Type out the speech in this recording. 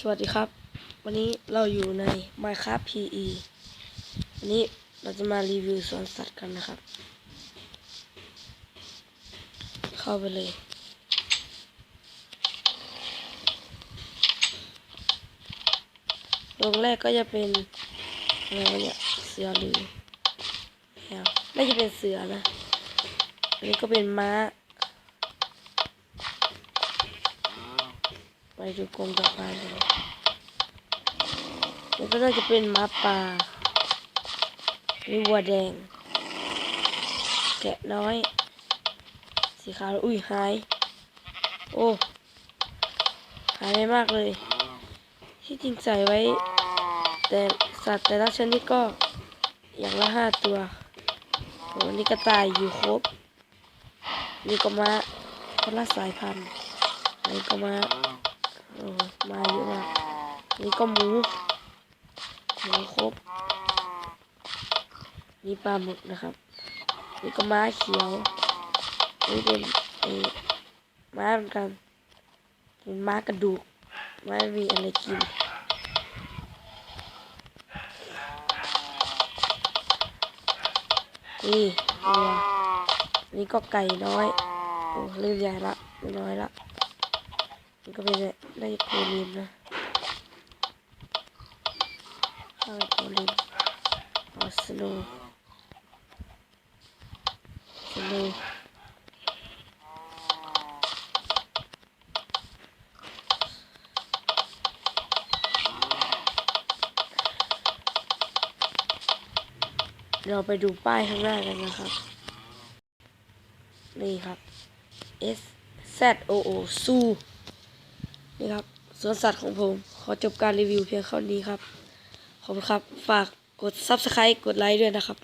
สวัสดีครับ วันนี้เราอยู่ใน Minecraft PE วันนี้เราจะมารีวิวสวนสัตว์กันนะครับ เข้าไปเลย ลงแรกก็จะเป็นอะไรเนี่ยเสือหรือแมวน่าจะเป็นเสือนะ อันนี้ก็เป็นม้า ดูกรงต่อไปเลยแล้วก็น่าจะเป็นมาป่านี่วัวแดง แกะน้อย สีขาว อุ้ยหาย โอ้หายไปมากเลย ที่จริงใส่ไว้ แต่สัตว์แต่ละชนิดก็อย่างละห้าตัวโหนี่กระต่ายอยู่ครบ นี่ก็มาคนละสายพันธุ์นนี้ก็มา โอ้มาเยอะมากนี่ ก็หมูหมูครบนี่ปลาหมึกนะครับนี่ก็ม้าเขียวนี่เป็นไอ้ม้าเหมือนกันเป็นม้ากระดูกม้ามีอะไรกินนี่วัวนี่ก็ไก่น้อยโอ้เริ่มใหญ่ละไม่น้อยละมันก็เป็นได้โพลินนะ ข้าวโพลินออสโนสโนเราไปดูป้ายข้างหน้ากันนะครับ นี่ครับ S Z O O ซูนี่ครับสวนสัตว์ของผม ขอจบการรีวิวเพียงเท่านี้ครับ ขอบคุณครับ ฝากกด Subscribe กดไลค์ด้วยนะครับ